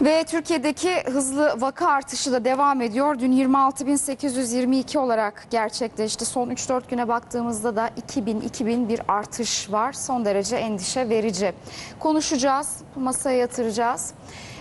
Ve Türkiye'deki hızlı vaka artışı da devam ediyor. Dün 26.822 olarak gerçekleşti. Son 3-4 güne baktığımızda da 2000-2000 bir artış var. Son derece endişe verici. Konuşacağız, masaya yatıracağız.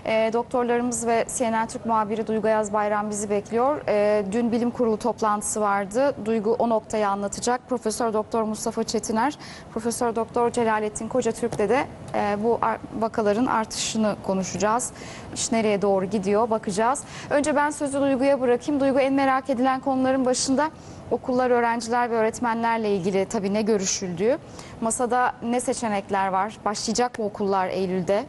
E, doktorlarımız ve CNN Türk muhabiri Duygu Ayaz Bayram bizi bekliyor. E, dün bilim kurulu toplantısı vardı. Duygu o noktayı anlatacak. Profesör Doktor Mustafa Çetiner, Profesör Doktor Celalettin Kocatürk'le de e, bu ar- vakaların artışını konuşacağız. İş nereye doğru gidiyor bakacağız. Önce ben sözü Duygu'ya bırakayım. Duygu en merak edilen konuların başında okullar, öğrenciler ve öğretmenlerle ilgili tabii ne görüşüldüğü. Masada ne seçenekler var? Başlayacak mı okullar Eylül'de?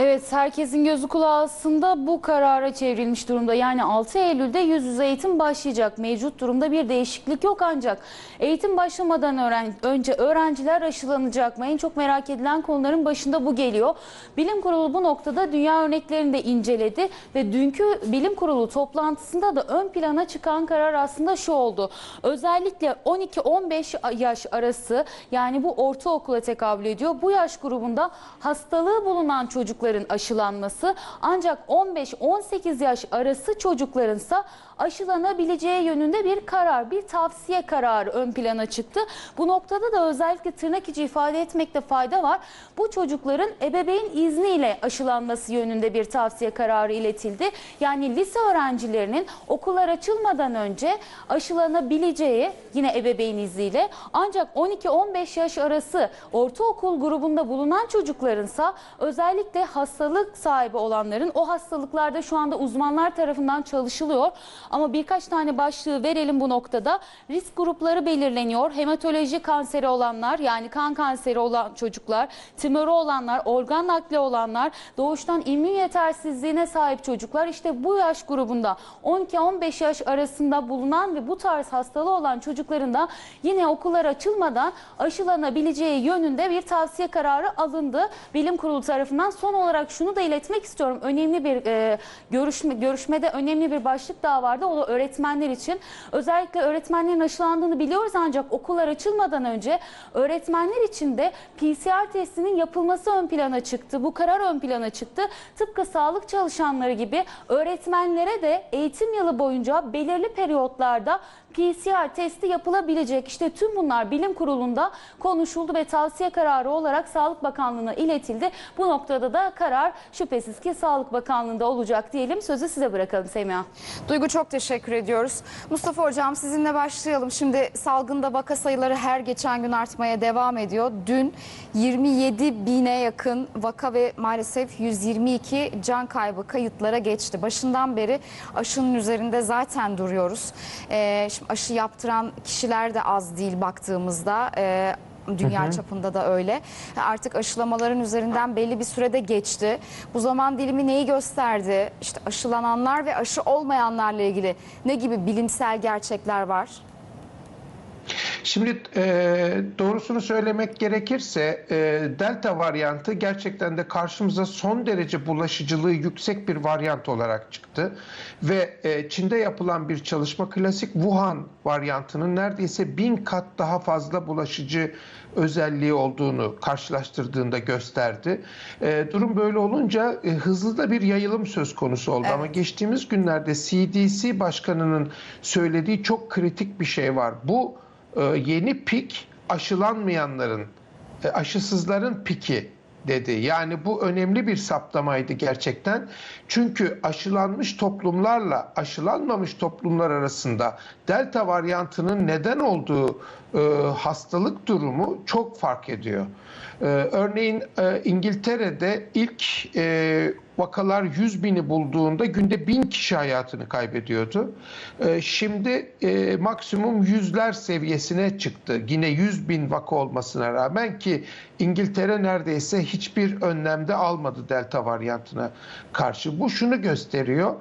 Evet herkesin gözü kulağı aslında bu karara çevrilmiş durumda. Yani 6 Eylül'de yüz yüze eğitim başlayacak. Mevcut durumda bir değişiklik yok ancak eğitim başlamadan öğren önce öğrenciler aşılanacak mı? En çok merak edilen konuların başında bu geliyor. Bilim Kurulu bu noktada dünya örneklerini de inceledi ve dünkü Bilim Kurulu toplantısında da ön plana çıkan karar aslında şu oldu. Özellikle 12-15 yaş arası yani bu ortaokula tekabül ediyor. Bu yaş grubunda hastalığı bulunan çocukların aşılanması ancak 15-18 yaş arası çocuklarınsa aşılanabileceği yönünde bir karar, bir tavsiye kararı ön plana çıktı. Bu noktada da özellikle tırnak içi ifade etmekte fayda var. Bu çocukların ebeveyn izniyle aşılanması yönünde bir tavsiye kararı iletildi. Yani lise öğrencilerinin okullar açılmadan önce aşılanabileceği yine ebeveyn izniyle ancak 12-15 yaş arası ortaokul grubunda bulunan çocuklarınsa özellikle hastalık sahibi olanların o hastalıklarda şu anda uzmanlar tarafından çalışılıyor. Ama birkaç tane başlığı verelim bu noktada. Risk grupları belirleniyor. Hematoloji kanseri olanlar yani kan kanseri olan çocuklar, tümörü olanlar, organ nakli olanlar, doğuştan immün yetersizliğine sahip çocuklar işte bu yaş grubunda 12-15 yaş arasında bulunan ve bu tarz hastalığı olan çocukların da yine okullar açılmadan aşılanabileceği yönünde bir tavsiye kararı alındı. Bilim Kurulu tarafından son olarak şunu da iletmek istiyorum. Önemli bir e, görüşme görüşmede önemli bir başlık daha vardı. O da öğretmenler için. Özellikle öğretmenlerin aşılandığını biliyoruz ancak okullar açılmadan önce öğretmenler için de PCR testinin yapılması ön plana çıktı. Bu karar ön plana çıktı. Tıpkı sağlık çalışanları gibi öğretmenlere de eğitim yılı boyunca belirli periyotlarda PCR testi yapılabilecek. İşte tüm bunlar bilim kurulunda konuşuldu ve tavsiye kararı olarak Sağlık Bakanlığı'na iletildi. Bu noktada da karar şüphesiz ki Sağlık Bakanlığı'nda olacak diyelim. Sözü size bırakalım Semiha. Duygu çok teşekkür ediyoruz. Mustafa Hocam sizinle başlayalım. Şimdi salgında vaka sayıları her geçen gün artmaya devam ediyor. Dün 27 bine yakın vaka ve maalesef 122 can kaybı kayıtlara geçti. Başından beri aşının üzerinde zaten duruyoruz. Ee, şimdi aşı yaptıran kişiler de az değil baktığımızda. Ee, Dünya çapında da öyle. Artık aşılamaların üzerinden belli bir sürede geçti. Bu zaman dilimi neyi gösterdi? İşte aşılananlar ve aşı olmayanlarla ilgili ne gibi bilimsel gerçekler var? Şimdi e, doğrusunu söylemek gerekirse e, delta varyantı gerçekten de karşımıza son derece bulaşıcılığı yüksek bir varyant olarak çıktı. Ve e, Çin'de yapılan bir çalışma klasik Wuhan varyantının neredeyse bin kat daha fazla bulaşıcı özelliği olduğunu karşılaştırdığında gösterdi. E, durum böyle olunca e, hızlı da bir yayılım söz konusu oldu. Evet. Ama geçtiğimiz günlerde CDC başkanının söylediği çok kritik bir şey var. Bu yeni pik aşılanmayanların, e, aşısızların piki dedi. Yani bu önemli bir saptamaydı gerçekten. Çünkü aşılanmış toplumlarla aşılanmamış toplumlar arasında delta varyantının neden olduğu e, hastalık durumu çok fark ediyor. E, örneğin e, İngiltere'de ilk e, vakalar 100 bini bulduğunda günde 1000 kişi hayatını kaybediyordu. E, şimdi e, maksimum yüzler seviyesine çıktı. Yine 100 bin vaka olmasına rağmen ki İngiltere neredeyse hiçbir önlemde almadı delta varyantına karşı. Bu şunu gösteriyor.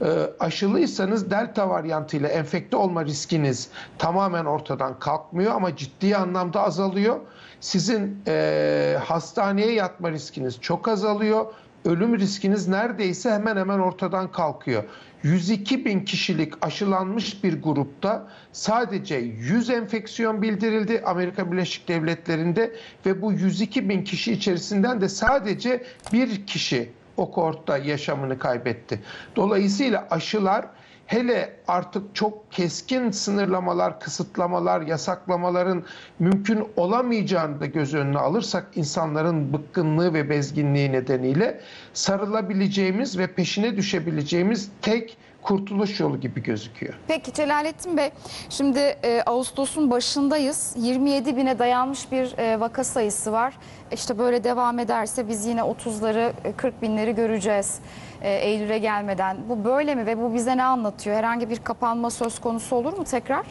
E, aşılıysanız delta varyantıyla enfekte olma riskiniz tamamen ortadan kalkmıyor ama ciddi anlamda azalıyor. Sizin e, hastaneye yatma riskiniz çok azalıyor ölüm riskiniz neredeyse hemen hemen ortadan kalkıyor. 102 bin kişilik aşılanmış bir grupta sadece 100 enfeksiyon bildirildi Amerika Birleşik Devletleri'nde ve bu 102 bin kişi içerisinden de sadece bir kişi o kohortta yaşamını kaybetti. Dolayısıyla aşılar hele artık çok keskin sınırlamalar, kısıtlamalar, yasaklamaların mümkün olamayacağını da göz önüne alırsak insanların bıkkınlığı ve bezginliği nedeniyle sarılabileceğimiz ve peşine düşebileceğimiz tek kurtuluş yolu gibi gözüküyor. Peki Celalettin Bey, şimdi e, Ağustos'un başındayız. 27 bine dayanmış bir e, vaka sayısı var. İşte böyle devam ederse biz yine 30'ları, e, 40 binleri göreceğiz e, Eylül'e gelmeden. Bu böyle mi ve bu bize ne anlatıyor? Herhangi bir kapanma söz konusu olur mu tekrar?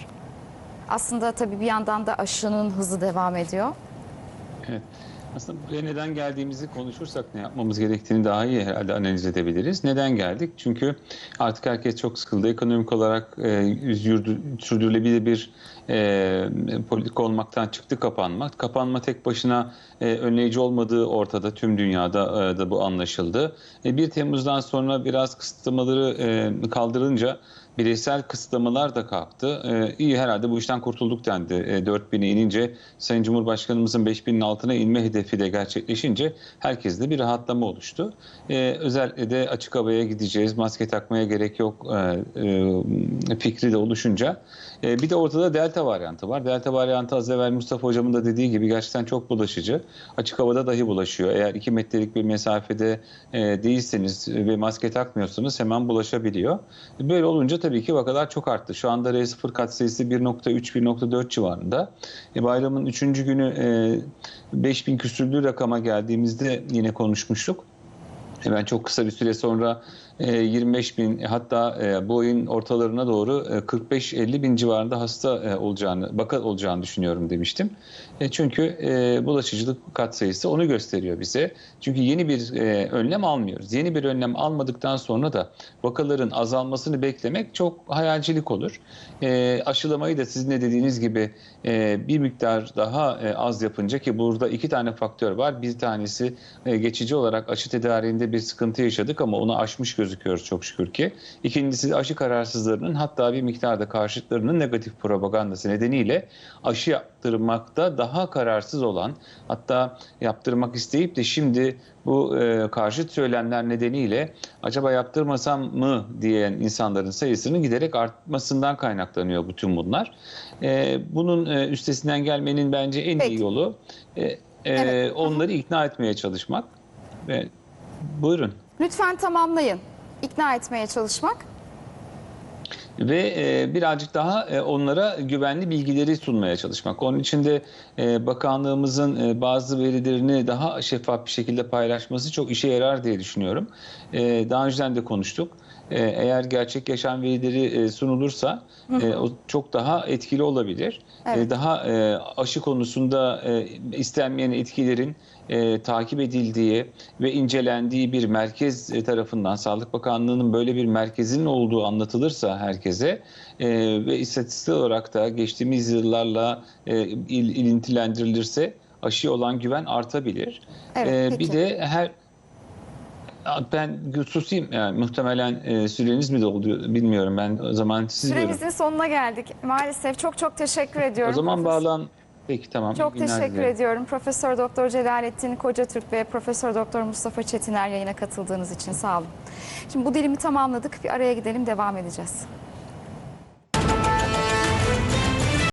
Aslında tabii bir yandan da aşının hızı devam ediyor. Evet. Aslında buraya neden geldiğimizi konuşursak ne yapmamız gerektiğini daha iyi herhalde analiz edebiliriz. Neden geldik? Çünkü artık herkes çok sıkıldı. Ekonomik olarak e, yürüdü- sürdürülebilir bir e, politika olmaktan çıktı kapanmak. Kapanma tek başına e, önleyici olmadığı ortada. Tüm dünyada e, da bu anlaşıldı. E, 1 Temmuz'dan sonra biraz kısıtlamaları e, kaldırınca bireysel kısıtlamalar da kalktı. Ee, iyi herhalde bu işten kurtulduk dendi. Ee, 4000'e inince Sayın Cumhurbaşkanımızın 5000'in altına inme hedefi de gerçekleşince herkeste bir rahatlama oluştu. Ee, özellikle de açık havaya gideceğiz, maske takmaya gerek yok e, e, fikri de oluşunca. E, bir de ortada delta varyantı var. Delta varyantı az evvel Mustafa Hocam'ın da dediği gibi gerçekten çok bulaşıcı. Açık havada dahi bulaşıyor. Eğer 2 metrelik bir mesafede e, değilseniz ve maske takmıyorsanız hemen bulaşabiliyor. Böyle olunca tabii ki vakalar çok arttı. Şu anda R0 katsayısı 1.3-1.4 civarında. E, bayramın 3. günü e, 5000 küsürlü rakama geldiğimizde yine konuşmuştuk. E, Ben çok kısa bir süre sonra 25 bin hatta e, bu ayın ortalarına doğru e, 45-50 bin civarında hasta e, olacağını, vaka olacağını düşünüyorum demiştim. E, Çünkü e, bulaşıcılık katsayısı onu gösteriyor bize. Çünkü yeni bir e, önlem almıyoruz. Yeni bir önlem almadıktan sonra da vakaların azalmasını beklemek çok hayalcilik olur. E, Aşılamayı da sizin de dediğiniz gibi e, bir miktar daha e, az yapınca ki burada iki tane faktör var. Bir tanesi e, geçici olarak aşı tedariğinde bir sıkıntı yaşadık ama onu aşmış gözüküyoruz çok şükür ki. İkincisi aşı kararsızlarının hatta bir miktarda karşıtlarının negatif propagandası nedeniyle aşı yaptırmakta daha kararsız olan hatta yaptırmak isteyip de şimdi bu e, karşıt söylemler nedeniyle acaba yaptırmasam mı diyen insanların sayısının giderek artmasından kaynaklanıyor bütün bunlar. E, bunun e, üstesinden gelmenin bence en Peki. iyi yolu e, e, Evet. onları ikna etmeye çalışmak. Ve buyurun. Lütfen tamamlayın. İkna etmeye çalışmak. ve e, birazcık daha e, onlara güvenli bilgileri sunmaya çalışmak. Onun için de e, bakanlığımızın e, bazı verilerini daha şeffaf bir şekilde paylaşması çok işe yarar diye düşünüyorum. E, daha önceden de konuştuk. E, eğer gerçek yaşam verileri e, sunulursa e, o çok daha etkili olabilir. Evet. Daha aşı konusunda istenmeyen etkilerin e, takip edildiği ve incelendiği bir merkez e, tarafından Sağlık Bakanlığı'nın böyle bir merkezinin olduğu anlatılırsa herkese e, ve istatistik olarak da geçtiğimiz yıllarla e, il, ilintilendirilirse aşıya olan güven artabilir. Evet, E, bir de her ben susayım yani muhtemelen e, süreniz mi doldu bilmiyorum ben o zaman siz buyurun. Süremizin sonuna geldik. Maalesef çok çok teşekkür ediyorum. O zaman Profesör- bağlan peki tamam. Çok teşekkür dilerim. ediyorum. Profesör Doktor Celalettin Kocatürk ve Profesör Doktor Mustafa Çetiner yayına katıldığınız için sağ olun. Şimdi bu dilimi tamamladık. Bir araya gidelim devam edeceğiz.